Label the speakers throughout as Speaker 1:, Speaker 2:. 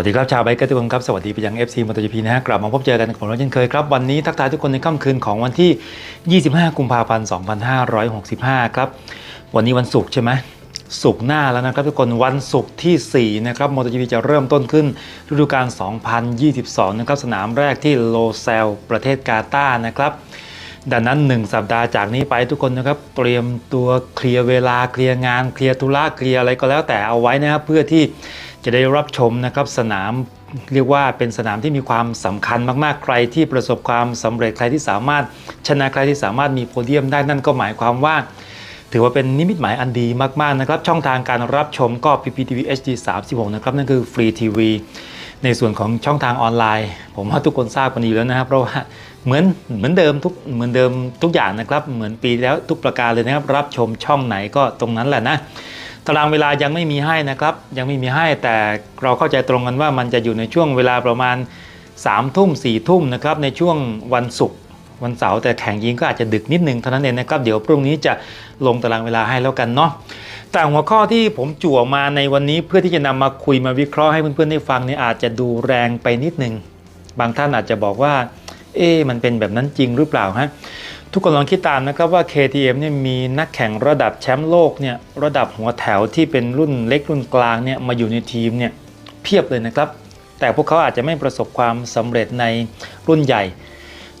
Speaker 1: สวัสดีครับ ชาวไบเกอร์ทุกคนครับ สวัสดีไปยัง FC m o t o GP นะฮะ กลับมาพบเจอกันกับผมเช่นเคยครับ วันนี้ทักทายทุกคนในค่ำคืนของวันที่ 25 กุมภาพันธ์ 2565 ครับ วันนี้วันศุกร์ใช่ไหมศุกร์หน้าแล้วนะครับทุกคนวันศุกร์ที่ 4 นะครับ m o t o GP จะเริ่มต้นขึ้นฤดูกาล 2022 นะครับ สนามแรกที่โลเซลประเทศกาตาร์นะครับดังนั้น 1 สัปดาห์จากนี้ไปทุกคนนะครับเตรียมตัวเคลียร์เวลาเคลียร์งานเคลียร์ธุระเคลียร์อะไรก็แล้วแต่เอาไว้นะครับเพื่อที่ จะได้รับชมนะครับสนามเรียกว่าเป็นสนามที่มีความสำคัญมากๆ ใครที่ประสบความสำเร็จใครที่สามารถชนะใครที่สามารถมีโพเดียมได้นั่นก็หมายความว่า ถือว่าเป็นนิมิตหมายอันดีมากๆนะครับ ช่องทางการรับชมก็ PPTV HD 36 นะครับ นั่นคือฟรีทีวีในส่วนของช่องทางออนไลน์ ผมว่าทุกคนทราบกันดีแล้วนะครับ เพราะว่าเหมือนเหมือนเดิมทุกเหมือนเดิมทุกอย่างนะครับ เหมือนปีแล้วทุกประการเลยนะครับ รับชมช่องไหนก็ตรงนั้นแหละนะารางเวลายังไม่มีให้นะครับ ยังไม่มีให้แต่เราเข้าใจตรงกันว่ามันจะอยู่ในช่วงเวลาประมาณ3ามทุ่มสี่ทุ่มนะครับในช่วงวันศุกร์วันเสาร์แต่แข่งยิงก็อาจจะดึกนิดนึงเท่านั้นเองนะครับเดี๋ยวพรุ่งนี้จะลงตารางเวลาให้แล้วกันเนาะแต่หัวข้อที่ผมจั่วมาในวันนี้เพื่อที่จะนำมาคุยมาวิเคราะห์ให้เพื่อนๆได้ฟังเนี่ยอาจจะดูแรงไปนิดนึง บางท่านอาจจะบอกว่า เอ๊ะมันเป็นแบบนั้นจริงหรือเปล่าฮะ ทุกคนลองคิดตามนะครับว่า KTM เนี่ยมีนักแข่งระดับแชมป์โลกเนี่ยระดับหัวแถวที่เป็นรุ่นเล็กรุ่นกลางเนี่ยมาอยู่ในทีมเนี่ยเพียบเลยนะครับ แต่พวกเขาอาจจะไม่ประสบความสำเร็จในรุ่นใหญ่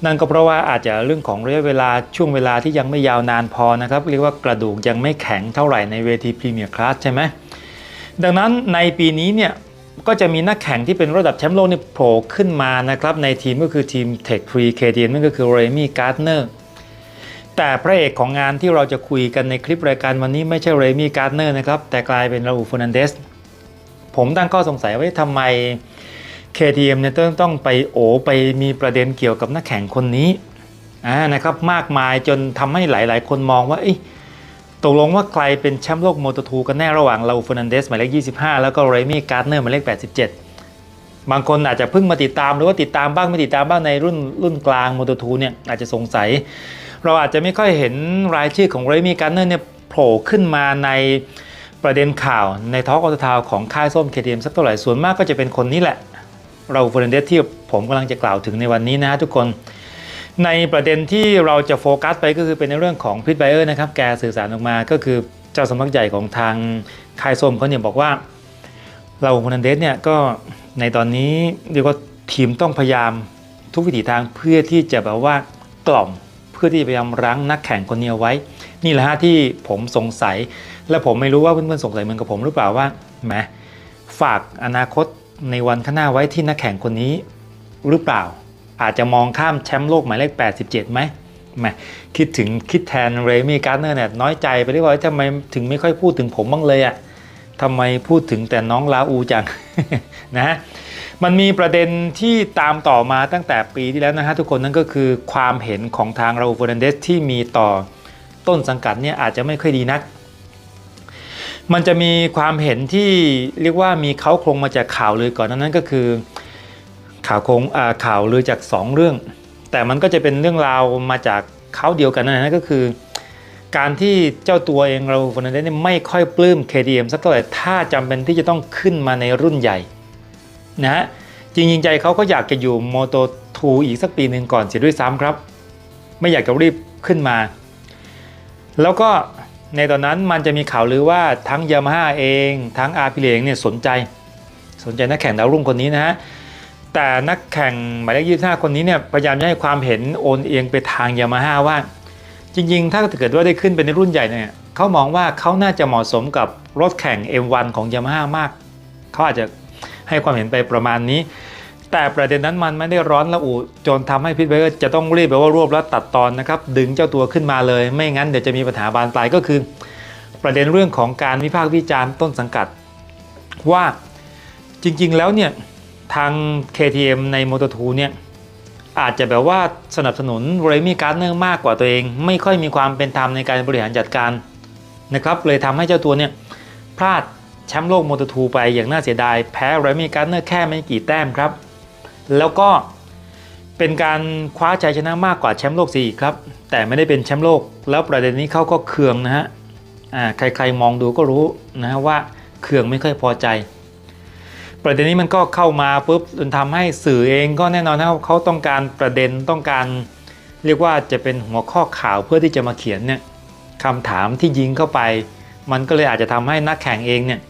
Speaker 1: นั่นก็เพราะว่าอาจจะเรื่องของระยะเวลาช่วงเวลาที่ยังไม่ยาวนานพอนะครับเรียกว่ากระดูกยังไม่แข็งเท่าไหร่ในเวทีพรีเมียร์คลาสใช่ไหมดังนั้นในปีนี้เนี่ยก็จะมีนักแข่งที่เป็นระดับแชมป์โลกเนี่ยโผล่ขึ้นมานะครับในทีมก็คือทีม Tech 3 KTM นั่นก็คือเรมี่การ์ดเนอร์ แต่พระเอกของงานที่เราจะคุยกันในคลิปรายการวันนี้ไม่ใช่เรมี่การ์เนอร์นะครับ แต่กลายเป็นราอูฟอนันเดส ผมตั้งข้อสงสัยว่าทำไม KTM เนี่ยต้องต้องไปโอไปมีประเด็นเกี่ยวกับนักแข่งคนนี้อ่านะครับมากมายจนทำให้หลาย ๆ คนมองว่าตกลงว่าใครเป็นแชมป์โลกโมโตทูกันแน่ระหว่างราอูฟอนันเดสหมายเลข 25 แล้วก็เรมี่การ์เนอร์หมายเลข 87 บางคนอาจจะเพิ่งมาติดตามหรือว่าติดตามบ้างไม่ติดตามบ้างในรุ่นรุ่นกลางโมโตทูเนี่ยอาจจะสงสัย เราอาจจะไม่ค่อยเห็นรายชื่อของเรมี่การ์เนอร์เนี่ยโผล่ขึ้นมาในประเด็นข่าวในทอล์กออทาวของค่ายส้มเคเทียมสักเท่าไหร่ส่วนมากก็จะเป็นคนนี้แหละ เราเฟอร์นันเดสที่ผมกำลังจะกล่าวถึงในวันนี้นะทุกคน ในประเด็นที่เราจะโฟกัสไปก็คือเป็นในเรื่องของพิทไบเออร์นะครับแกสื่อสารออกมาก็คือเจ้าสำนักใหญ่ของทางค่ายส้มเขาเนี่ยบอกว่าเราเฟอร์นันเดสเนี่ยก็ ในตอนนี้เรียกว่าทีมต้องพยายามทุกวิถีทางเพื่อที่จะแบบว่ากล่อมเพื่อที่จะพยายามรั้งนักแข่งคนนี้เอาไว้ นี่แหละฮะที่ผมสงสัย และผมไม่รู้ว่าเพื่อนๆสงสัยเหมือนกับผมหรือเปล่าว่าแหมฝากอนาคตในวันข้างหน้าไว้ที่นักแข่งคนนี้หรือเปล่า อาจจะมองข้ามแชมป์โลกหมายเลข 87ไหมแหมคิดถึงคิดแทนเรมี่การ์เนอร์เนี่ยน้อยใจไปได้ว่าทำไมถึงไม่ค่อยพูดถึงผมบ้างเลยอะ่ะ ทำไมพูดถึงแต่น้องลาอูจังนะมันมีประเด็นที่ตามต่อมาตั้งแต่ปีที่แล้วนะฮะทุกคนนั่นก็คือความเห็นของทางราอูฟอนันเดสที่มีต่อต้นสังกัดเนี่ยอาจจะไม่ค่อยดีนัก มันจะมีความเห็นที่เรียกว่ามีเขาโครงมาจากข่าวเลยก่อนนั้นก็คือ ข่าวโครงอ่าข่าวเลือจาก 2 เรื่อง แต่มันก็จะเป็นเรื่องราวมาจากเขาเดียวกันนั่นนะก็คือ การที่เจ้าตัวเองเราฟอนันเดสเนี่ยไม่ค่อยปลื้ม KTM สักเท่าไหร่ถ้าจำเป็นที่จะต้องขึ้นมาในรุ่นใหญ่นะฮะจริงๆใจเขาก็อยากจะอยู่โมโต2อีกสักปีหนึ่งก่อนเสียด้วยซ้ำครับ ไม่อยากจะรีบขึ้นมา แล้วก็ในตอนนั้นมันจะมีข่าวลือว่าทั้งยามาฮ่าเอง ทั้งอาร์พิเลงเนี่ยสนใจ สนใจนักแข่งดาวรุ่งคนนี้นะฮะแต่นักแข่งหมายเลขยี่สิบห้าคนนี้เนี่ยพยายามจะให้ความเห็นโอนเอียงไปทางยามาฮ่าว่า จริงๆ ถ้าเกิดว่าได้ขึ้นเป็นในรุ่นใหญ่เนี่ยเขามองว่าเขาน่าจะเหมาะสมกับรถแข่ง M1 ของยามาฮ่ามากเขาอาจจะให้ความเห็นไปประมาณนี้ แต่ประเด็นนั้นมันไม่ได้ร้อนระอุจนทำให้พิทเบเกอร์จะต้องรีบแบบว่ารวบแล้วตัดตอนนะครับ ดึงเจ้าตัวขึ้นมาเลย ไม่งั้นเดี๋ยวจะมีปัญหาบานปลายก็คือ ประเด็นเรื่องของการวิพากษ์วิจารณ์ต้นสังกัด ว่าจริงๆแล้วเนี่ยทาง KTM ใน Moto2 เนี่ย อาจจะแบบว่าสนับสนุนเรมี่การ์เนอร์มากกว่าตัวเอง ไม่ค่อยมีความเป็นธรรมในการบริหารจัดการนะครับเลยทำให้เจ้าตัวเนี่ยพลาดแชมป์โลกโมโตทูไปอย่างน่าเสียดาย แพ้เรมี่การ์เนอร์แค่ไม่กี่แต้มครับ แล้วก็เป็นการคว้าชัยชนะมากกว่าแชมป์โลกสี่ครับ แต่ไม่ได้เป็นแชมป์โลก แล้วประเด็นนี้เขาก็เคืองนะฮะใครๆมองดูก็รู้นะฮะว่าเคืองไม่ค่อยพอใจ ประเด็นนี้มันก็เข้ามาปุ๊บจนทำให้สื่อเองก็แน่นอนนะเขาต้องการประเด็นต้องการ เรียกว่าจะเป็นหัวข้อข่าวเพื่อที่จะมาเขียนเนี่ยคำถามที่ยิงเข้าไป มันก็เลยอาจจะทำให้นักแข่งเองเนี่ย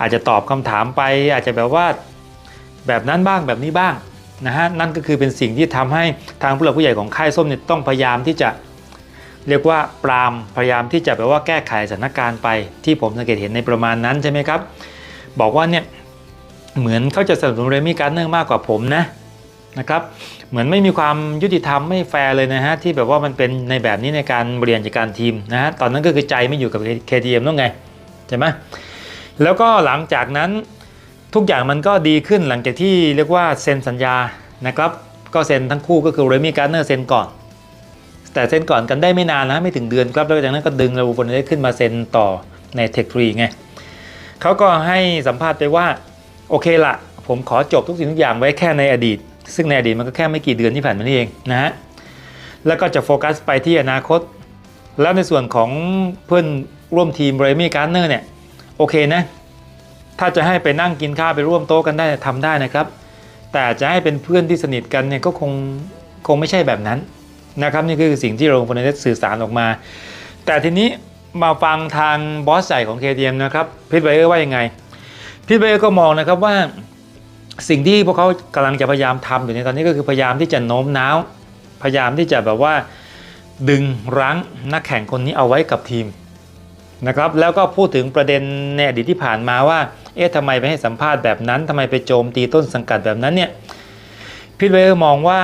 Speaker 1: อาจจะตอบคำถามไป อาจจะแบบว่าแบบนั้นบ้างแบบนี้บ้างนะฮะนั่นก็คือเป็นสิ่งที่ทำให้ทางผู้หลักผู้ใหญ่ของค่ายส้มเนี่ยต้องพยายามที่จะเรียกว่าปรามพยายามที่จะแบบว่าแก้ไขสถานการณ์ไป ที่ผมสังเกตเห็นในประมาณนั้นใช่ไหมครับ บอกว่าเนี่ย เหมือนเขาจะสนับสนุนเรมี่การ์เนอร์มากกว่าผมนะนะครับเหมือนไม่มีความยุติธรรมไม่แฟร์เลยนะฮะที่แบบว่ามันเป็นในแบบนี้ในการบริหารจัดการทีมนะฮะตอนนั้นก็คือใจไม่อยู่กับ KTM ต้องไงใช่ไหมแล้วก็หลังจากนั้นทุกอย่างมันก็ดีขึ้นหลังจากที่เรียกว่าเซ็นสัญญานะครับก็เซ็นทั้งคู่ก็คือเรมี่การ์เนอร์เซ็นก่อน แต่เซ็นก่อนกันได้ไม่นานนะไม่ถึงเดือนครับแล้วจากนั้นก็ดึงลาบูฟอนได้ขึ้นมาเซ็นต่อในเทคทรีไงเขาก็ให้สัมภาษณ์ไปว่า โอเคละผมขอจบทุกสิ่งทุกอย่างไว้แค่ในอดีต ซึ่งในอดีตมันก็แค่ไม่กี่เดือนที่ผ่านมานี่เองนะฮะแล้วก็จะโฟกัสไปที่อนาคต แล้วในส่วนของเพื่อนร่วมทีมเรมี่การ์เนอร์เนี่ยโอเคนะ ถ้าจะให้ไปนั่งกินข้าวไปร่วมโต๊ะกันได้ทำได้นะครับ แต่จะให้เป็นเพื่อนที่สนิทกันเนี่ยก็คงคงไม่ใช่แบบนั้นนะครับนี่คือสิ่งที่โรงพยาบาลสื่อสารออกมา แต่ทีนี้มาฟังทางบอสใหญ่ของ KTM นะครับพิทไบเออร์ว่ายังไง พิทไบเออร์ก็มองนะครับว่าสิ่งที่พวกเขากำลังจะพยายามทำอยู่ในตอนนี้ก็คือพยายามที่จะโน้มน้าว พยายามที่จะแบบว่าดึงรั้งนักแข่งคนนี้เอาไว้กับทีมนะครับแล้วก็พูดถึงประเด็นในอดีตที่ผ่านมาว่า เอ๊ะทำไมไปให้สัมภาษณ์แบบนั้นทำไมไปโจมตีต้นสังกัดแบบนั้นเนี่ยพิทเวอร์มองว่า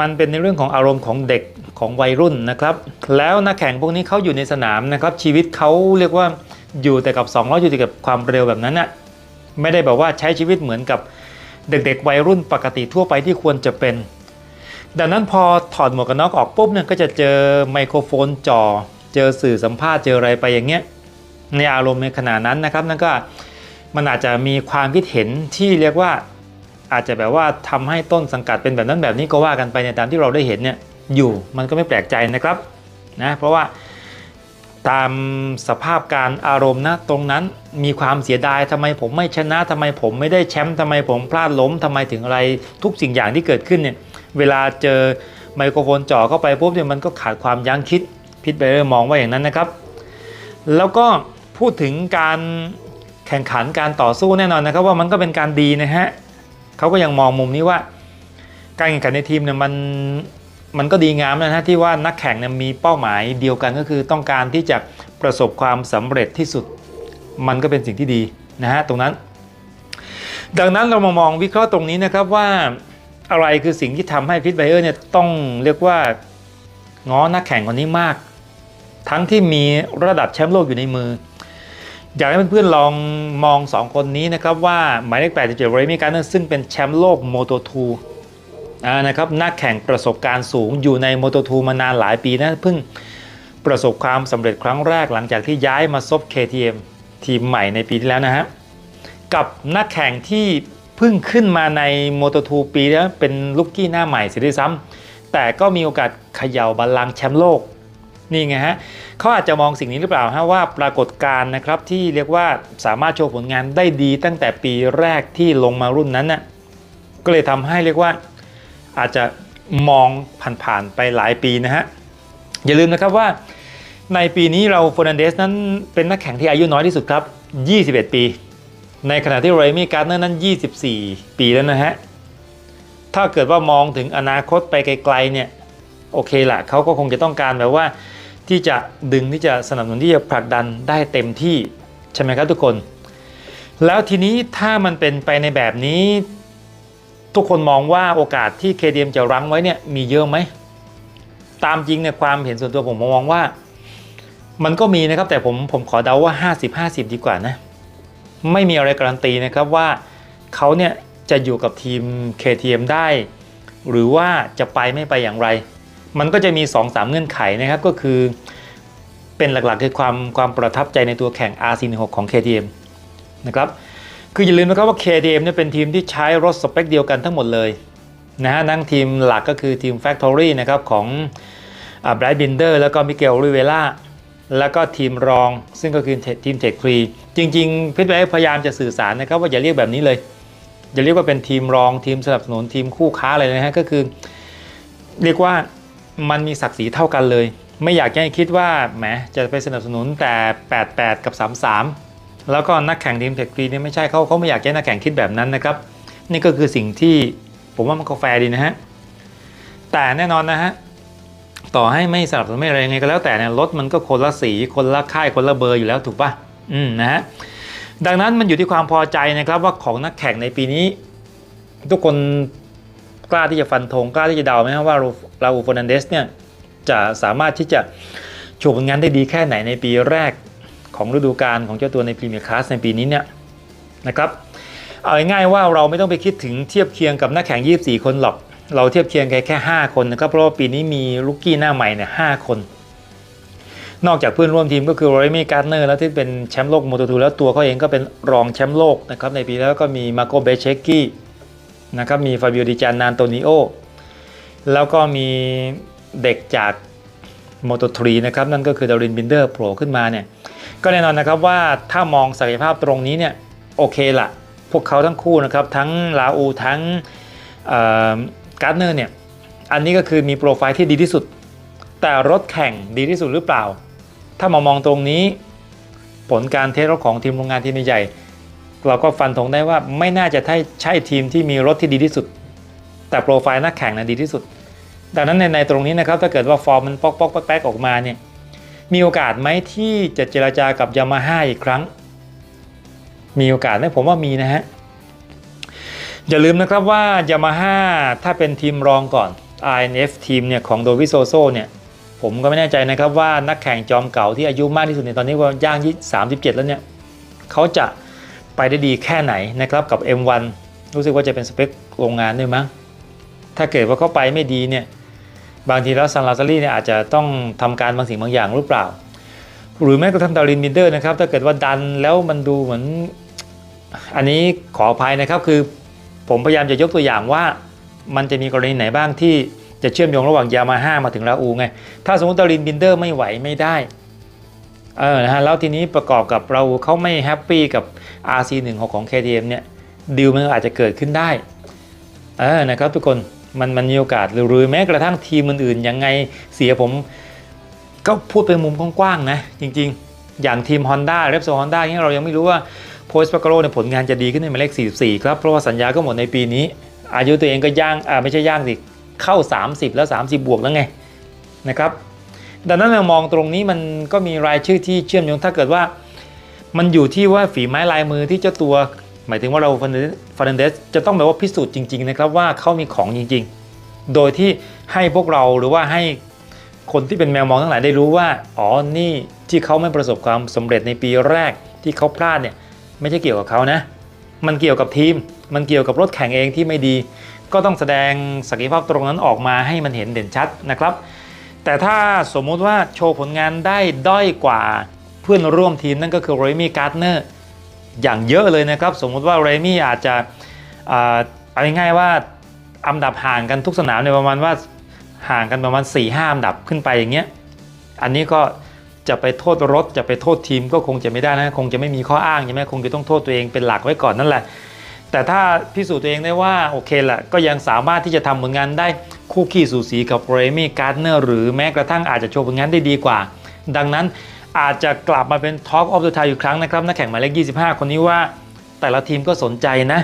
Speaker 1: มันเป็นในเรื่องของอารมณ์ของเด็กของวัยรุ่นนะครับแล้วนักแข่งพวกนี้เขาอยู่ในสนามนะครับชีวิตเขาเรียกว่าอยู่แต่กับ2ล้ออยู่แต่กับความเร็วแบบนั้นน่ะ ไม่ได้แบบว่าใช้ชีวิตเหมือนกับเด็กๆ วัยรุ่นปกติทั่วไปที่ควรจะเป็น ดังนั้นพอถอดหมวกกันน็อกออกปุ๊บเนี่ยก็จะเจอไมโครโฟนจ่อ เจอสื่อสัมภาษณ์เจออะไรไปอย่างเงี้ยในอารมณ์ในขณะนั้นนะครับนั่นก็มันอาจจะมีความคิดเห็นที่เรียกว่าอาจจะแบบว่าทำให้ต้นสังกัดเป็นแบบนั้นแบบนี้ก็ว่ากันไปในตามที่เราได้เห็นเนี่ยอยู่มันก็ไม่แปลกใจนะครับนะเพราะว่า ตามสภาพการอารมณ์นะตรงนั้นมีความเสียดายทำไมผมไม่ชนะทำไมผมไม่ได้แชมป์ทำไมผมพลาดล้มทำไมถึงอะไรทุกสิ่งอย่างที่เกิดขึ้นเนี่ยเวลาเจอไมโครโฟนจ่อเข้าไปปุ๊บเนี่ยมันก็ขาดความยั้งคิดพิทเบอร์มองว่าอย่างนั้นนะครับ แล้วก็พูดถึงการแข่งขันการต่อสู้แน่นอนนะครับ ว่ามันก็เป็นการดีนะฮะเขาก็ยังมองมุมนี้ว่า การแข่งขันในทีมเนี่ยมัน มันก็ดีงามนะฮะที่ว่านักแข่งเนี่ยมีเป้าหมายเดียวกันก็คือต้องการที่จะประสบความสำเร็จที่สุด มันก็เป็นสิ่งที่ดีนะฮะตรงนั้น ดังนั้นเรามามองวิเคราะห์ตรงนี้นะครับว่าอะไรคือสิ่งที่ทำให้พิทไบเออร์เนี่ยต้องเรียกว่าง้อนักแข่งคนนี้มาก ทั้งที่มีระดับแชมป์โลกอยู่ในมือ อยากให้เพื่อนๆลองมอง 2 คนนี้นะครับว่าหมายเลข 87เรมี่การ์เนอร์ซึ่งเป็นแชมป์โลกโมโต2 นะครับนักแข่งประสบการณ์สูงอยู่ในโมโต2มานานหลายปีนะเพิ่งประสบความสำเร็จครั้งแรกหลังจากที่ย้ายมาซบ KTM ทีมใหม่ในปีที่แล้วนะฮะกับนักแข่งที่เพิ่งขึ้นมาในโมโต2ปีแล้วเป็นลูกกี้หน้าใหม่เสียด้วยซ้ำแต่ก็มีโอกาสเขย่าบัลลังก์แชมป์โลกนี่ไงฮะเขาอาจจะมองสิ่งนี้หรือเปล่าฮะว่าปรากฏการณ์นะครับที่เรียกว่าสามารถโชว์ผลงานได้ดีตั้งแต่ปีแรกที่ลงมารุ่นนั้นน่ะก็เลยทำให้เรียกว่า อาจจะมองผ่านๆไปหลายปีนะฮะ อย่าลืมนะครับว่าในปีนี้เราเฟอร์นันเดสนั้นเป็นนักแข่งที่อายุน้อยที่สุดครับ 21 ปี ในขณะที่เรมี่การ์เนอร์นั้น 24 ปีแล้วนะฮะ ถ้าเกิดว่ามองถึงอนาคตไปไกลๆเนี่ยโอเคละเขาก็คงจะต้องการแบบว่าที่จะดึงที่จะสนับสนุนที่จะผลักดันได้เต็มที่ ใช่ไหมครับทุกคน แล้วทีนี้ถ้ามันเป็นไปในแบบนี้ ทุกคนมองว่าโอกาสที่ KDM จะรั้งไว้เนี่ยมีเยอะไหม ตามจริงเนี่ยความเห็นส่วนตัวผมมองว่า มันก็มีนะครับแต่ผมผมขอเดาว่า 50-50 ดีกว่านะ ไม่มีอะไรการันตีนะครับว่าเขาเนี่ยจะอยู่กับทีม KTM ได้ หรือว่าจะไปไม่ไปอย่างไร มันก็จะมี 2-3 เงื่อนไขนะครับก็คือเป็นหลักๆคือความความประทับใจในตัวแข่ง RC16 ของ KTM นะครับ คืออย่าลืมนะครับว่า KTM เนี่ยเป็นทีมที่ใช้รถสเปคเดียวกันทั้งหมดเลยนะฮะนั่งทีมหลักก็คือทีม Factory นะครับของไบรท์บินเดอร์แล้วก็มิเกลริเวล่าแล้วก็ทีมรองซึ่งก็คือทีมเทคฟรีจริงๆพิทไว้พยายามจะสื่อสารนะครับว่าอย่าเรียกแบบนี้เลย อย่าเรียกว่าเป็นทีมรองทีมสนับสนุนทีมคู่ค้าอะไรนะฮะก็คือ เรียกว่ามันมีศักดิ์ศรีเท่ากันเลย ไม่อยากให้คิดว่าแหมจะไปสนับสนุนแต่ 88 กับ 33 แล้วก็นักแข่งทีมเทคฟรีเนี่ยไม่ใช่เขาเขาไม่อยากให้นักแข่งคิดแบบนั้นนะครับ นี่ก็คือสิ่งที่ผมว่ามันก็แฟร์ดีนะฮะ แต่แน่นอนนะฮะ ต่อให้ไม่สนับสนุนไม่อะไรยังไงก็แล้วแต่เนี่ยรถมันก็คนละสีคนละค่ายคนละเบอร์อยู่แล้วถูกปะอืมนะฮะ ดังนั้นมันอยู่ที่ความพอใจนะครับว่าของนักแข่งในปีนี้ ทุกคนกล้าที่จะฟันธงกล้าที่จะเดาไหมครับว่าราอูฟอนันเดสเนี่ยจะสามารถที่จะโชว์ผลงานได้ดีแค่ไหนในปีแรก ของฤดูกาลของเจ้าตัวในพรีเมียร์คลาสในปีนี้เนี่ยนะครับเอาง่ายๆว่าเราไม่ต้องไปคิดถึงเทียบเคียงกับนักแข่ง 24 คนหรอก เราเทียบเคียงแค่แค่ 5 คนนะครับเพราะว่าปีนี้มีลูกกี้หน้าใหม่เนี่ย5คน นอกจากเพื่อนร่วมทีมก็คือโรเมี่การ์เนอร์แล้วที่เป็นแชมป์โลกโมโตทูแล้วตัวเขาเองก็เป็นรองแชมป์โลกนะครับในปีแล้วก็มีมาโกเบเชกกี้นะครับมีฟาบิโอดิจานนานโตนิโอแล้วก็มีเด็กจากโมโตทรีนะครับนั่นก็คือดารินบินเดอร์โผล่ขึ้นมาเนี่ย ก็แน่นอนนะครับว่าถ้ามองศักยภาพตรงนี้เนี่ยโอเคละพวกเขาทั้งคู่นะครับทั้งลาอูทั้งการ์เนอร์เนี่ยอันนี้ก็คือมีโปรไฟล์ที่ดีที่สุด แต่รถแข่งดีที่สุดหรือเปล่า ถ้ามามองตรงนี้ ผลการเทสรถของทีมโรงงานทีมใหญ่เราก็ฟันธงได้ว่าไม่น่าจะใช่ทีมที่มีรถที่ดีที่สุด แต่โปรไฟล์นักแข่งนะดีที่สุด ดังนั้นในในตรงนี้นะครับถ้าเกิดว่าฟอร์มมันปอกปอกแป๊กออกมาเนี่ย มีโอกาสไหมที่จะเจราจากับยามาฮ่าอีกครั้ง มีโอกาสไหมผมว่ามีนะฮะ อย่าลืมนะครับว่ายามาฮ่าถ้าเป็นทีมรองก่อน INF ทีมเนี่ยของโดวิโซโซเนี่ยผมก็ไม่แน่ใจนะครับว่านักแข่งจอมเก่าที่อายุมากที่สุดในตอนนี้ว่าย่าง37 แล้วเนี่ยเขาจะไปได้ดีแค่ไหนนะครับกับ M1 รู้สึกว่าจะเป็นสเปคโรงงานด้วยมั้งถ้าเกิดว่าเขาไปไม่ดีเนี่ย บางทีแล้วซันลาซารีเนี่ยอาจจะต้องทำการบางสิ่งบางอย่างหรือเปล่า หรือแม้กระทั่งดารินบินเดอร์นะครับถ้าเกิดว่าดันแล้วมันดูเหมือนอันนี้ขออภัยนะครับคือผมพยายามจะยกตัวอย่างว่ามันจะมีกรณีไหนบ้างที่จะเชื่อมโยงระหว่างยามาฮ่ามาถึงราอูไง ถ้าสมมติดารินบินเดอร์ไม่ไหวไม่ได้เออนะฮะแล้วทีนี้ประกอบกับเราเขาไม่แฮปปี้กับ RC16 ของ KTM เนี่ยดีลมันอาจจะเกิดขึ้นได้เออนะครับทุกคน มันมันมีโอกาสหรือแม้กระทั่งทีมอื่นๆยังไงเสียผม ก็พูดเป็นมุมกว้างๆนะ จริงๆ อย่างทีม Honda เรปโซ Honda เนี่ยเรายังไม่รู้ว่าโพสต์ปากโรเนี่ยผลงานจะดีขึ้นในหมายเลข 44 ครับ เพราะว่าสัญญาก็หมดในปีนี้ อายุตัวเองก็ย่างอ่าไม่ใช่ย่างสิเข้า 30 แล้ว 30 บวกแล้วไงนะครับดังนั้นเรามองตรงนี้มันก็มีรายชื่อที่เชื่อมโยงถ้าเกิดว่า มันอยู่ที่ว่าฝีไม้ลายมือที่เจ้าตัว หมายถึงว่าเราฟานเดสจะต้องแบบว่าพิสูจน์จริง ๆ นะครับว่าเขามีของจริง ๆ โดยที่ให้พวกเราหรือว่าให้คนที่เป็นแมวมองทั้งหลายได้รู้ว่า อ๋อ นี่ที่เขาไม่ประสบความสำเร็จในปีแรกที่เขาพลาดเนี่ยไม่ใช่เกี่ยวกับเขานะ มันเกี่ยวกับทีม มันเกี่ยวกับรถแข่งเองที่ไม่ดี ก็ต้องแสดงศักยภาพตรงนั้นออกมาให้มันเห็นเด่นชัดนะครับ แต่ถ้าสมมุติว่าโชว์ผลงานได้ด้อยกว่าเพื่อนร่วมทีมนั่นก็คือเรมี่การ์ดเนอร์ อย่างเยอะเลยนะครับ สมมุติว่าเรมี่อาจจะเอาง่ายๆว่าอันดับห่างกันทุกสนามในประมาณว่าห่างกันประมาณ4ี่ห้าอันดับขึ้นไปอย่างเงี้ยอันนี้ก็จะไปโทษรถจะไปโทษทีมก็คงจะไม่ได้นะคงจะไม่มีข้ออ้างใช่ไหมคงจะต้องโทษตัวเองเป็นหลักไว้ก่อนนั่นแหละ แต่ถ้าพิสูจน์ตัวเองได้ว่าโอเคแหละก็ยังสามารถที่จะทำผลงานได้คู่ขี้สูสีกับเรมี่การ์ดเนอร์หรือแม้กระทั่งอาจจะโชว์ผลงานได้ดีกว่า ดังนั้น อาจจะกลับมาเป็น Talk of the Town อีกครั้งนะครับนักแข่งหมายเลข 25 คนนี้ว่าแต่ละทีมก็สนใจนะ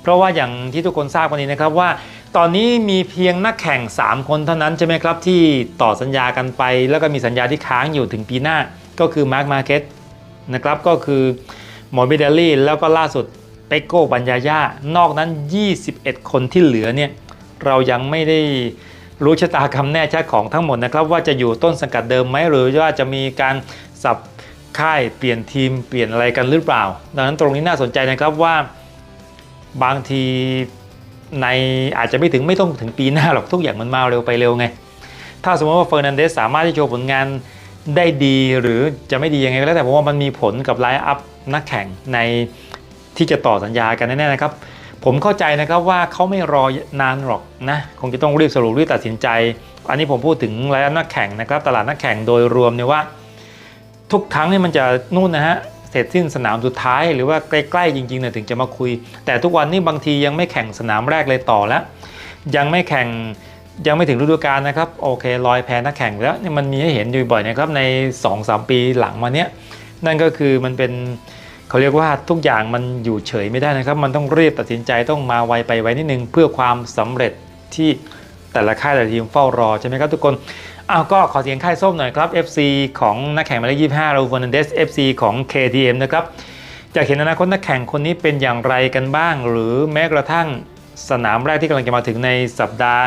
Speaker 1: เพราะว่าอย่างที่ทุกคนทราบกันนี้นะครับว่า ตอนนี้มีเพียงนักแข่ง 3 คนเท่านั้นใช่ไหมครับที่ต่อสัญญากันไป แล้วก็มีสัญญาที่ค้างอยู่ถึงปีหน้าก็คือมาร์คมาร์เก็ตนะครับก็คือหมอบิเดลลี่แล้วก็ล่าสุดเปโก้บัญญาย่านอกนั้น 21 คนที่เหลือเนี่ยเรายังไม่ได้ รู้ชะตากรรมแน่ชัดของทั้งหมดนะครับว่าจะอยู่ต้นสังกัดเดิมไหมหรือว่าจะมีการสับค่ายเปลี่ยนทีมเปลี่ยนอะไรกันหรือเปล่า ดังนั้นตรงนี้น่าสนใจนะครับว่าบางทีในอาจจะไม่ถึงไม่ต้องถึงปีหน้าหรอกทุกอย่างมันมาเร็วไปเร็วไง ถ้าสมมติว่าเฟอร์นันเดสสามารถที่โชว์ผลงานได้ดีหรือจะไม่ดียังไงก็แล้วแต่ผมว่ามันมีผลกับไลฟ์อัพนักแข่งในที่จะต่อสัญญากันแน่ๆนะครับ ผมเข้าใจนะครับว่าเขาไม่รอนานหรอกนะคงจะต้องรีบสรุปรีบตัดสินใจ อันนี้ผมพูดถึงไลฟ์อัพนักแข่งนะครับ ตลาดนักแข่งโดยรวมเนี่ยว่า ทุกครั้งนี่มันจะนู่นนะฮะเสร็จสิ้นสนามสุดท้ายหรือว่าใกล้ๆจริงๆเนี่ยถึงจะมาคุย แต่ทุกวันนี้บางทียังไม่แข่งสนามแรกเลยต่อแล้ว ยังไม่แข่งยังไม่ถึงฤดูกาลนะครับโอเคลอยแพนักแข่งแล้วเนี่ยมันมีให้เห็นอยู่บ่อยนะครับใน 2-3 ปีหลังมาเนี้ยนั่นก็คือมันเป็น เขาเรียกว่าทุกอย่างมันอยู่เฉยไม่ได้นะครับ มันต้องรีบตัดสินใจต้องมาไวไปไวนิดนึง เพื่อความสำเร็จที่แต่ละค่ายแต่ละทีมเฝ้ารอใช่ไหมครับทุกคนอ้าวก็ขอเสียงค่ายส้มหน่อยครับ FC ของนักแข่งหมายเลข25เราฟอนันเดส FC ของ KTM นะครับจะเห็นอนาคตนักแข่งคนนี้เป็นอย่างไรกันบ้าง หรือแม้กระทั่งสนามแรกที่กำลังจะมาถึงในสัปดาห์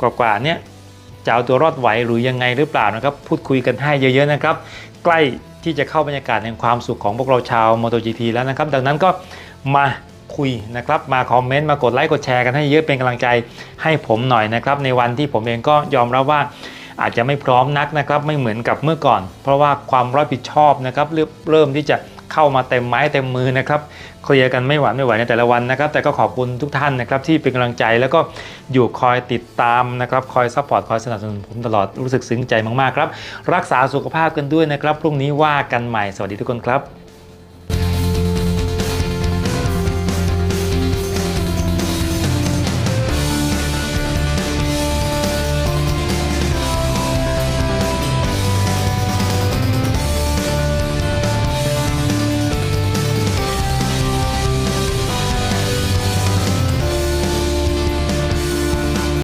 Speaker 1: กว่าๆเนี่ย จะเอาตัวรอดไหวหรือยังไงหรือเปล่านะครับ พูดคุยกันให้เยอะๆนะครับ ใกล้ที่จะเข้าบรรยากาศแห่งความสุขของพวกเราชาว MotoGP แล้วนะครับ ดังนั้นก็มาคุยนะครับมาคอมเมนต์มากดไลค์กดแชร์กันให้เยอะเป็นกำลังใจให้ผมหน่อยนะครับ ในวันที่ผมเองก็ยอมรับว่าอาจจะไม่พร้อมนักนะครับ ไม่เหมือนกับเมื่อก่อน เพราะว่าความรับผิดชอบนะครับเริ่มที่จะ เข้ามาเต็มไม้เต็มมือนะครับเคลียร์กันไม่หวานไม่ไหวในแต่ละวันนะครับ แต่ก็ขอบคุณทุกท่านนะครับที่เป็นกำลังใจแล้วก็อยู่คอยติดตามนะครับคอยซัพพอร์ตคอยสนับสนุนผมตลอดรู้สึกซึ้งใจมากๆครับรักษาสุขภาพกันด้วยนะครับพรุ่งนี้ว่ากันใหม่สวัสดีทุกคนครับ